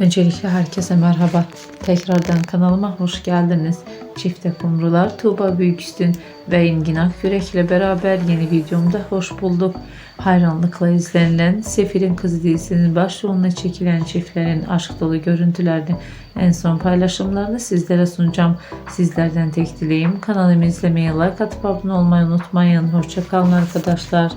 Öncelikle herkese merhaba. Tekrardan kanalıma hoş geldiniz. Çifte kumrular Tuğba Büyüküstün ve Engin Akyürek ile beraber yeni videomda hoş bulduk. Hayranlıkla izlenilen Sefir'in Kızı dizisinin başrolüne çekilen çiftlerin aşk dolu görüntülerini en son paylaşımlarını sizlere sunacağım. Sizlerden tek dileğim kanalımı izlemeyi, like atıp abone olmayı unutmayın. Hoşçakalın arkadaşlar.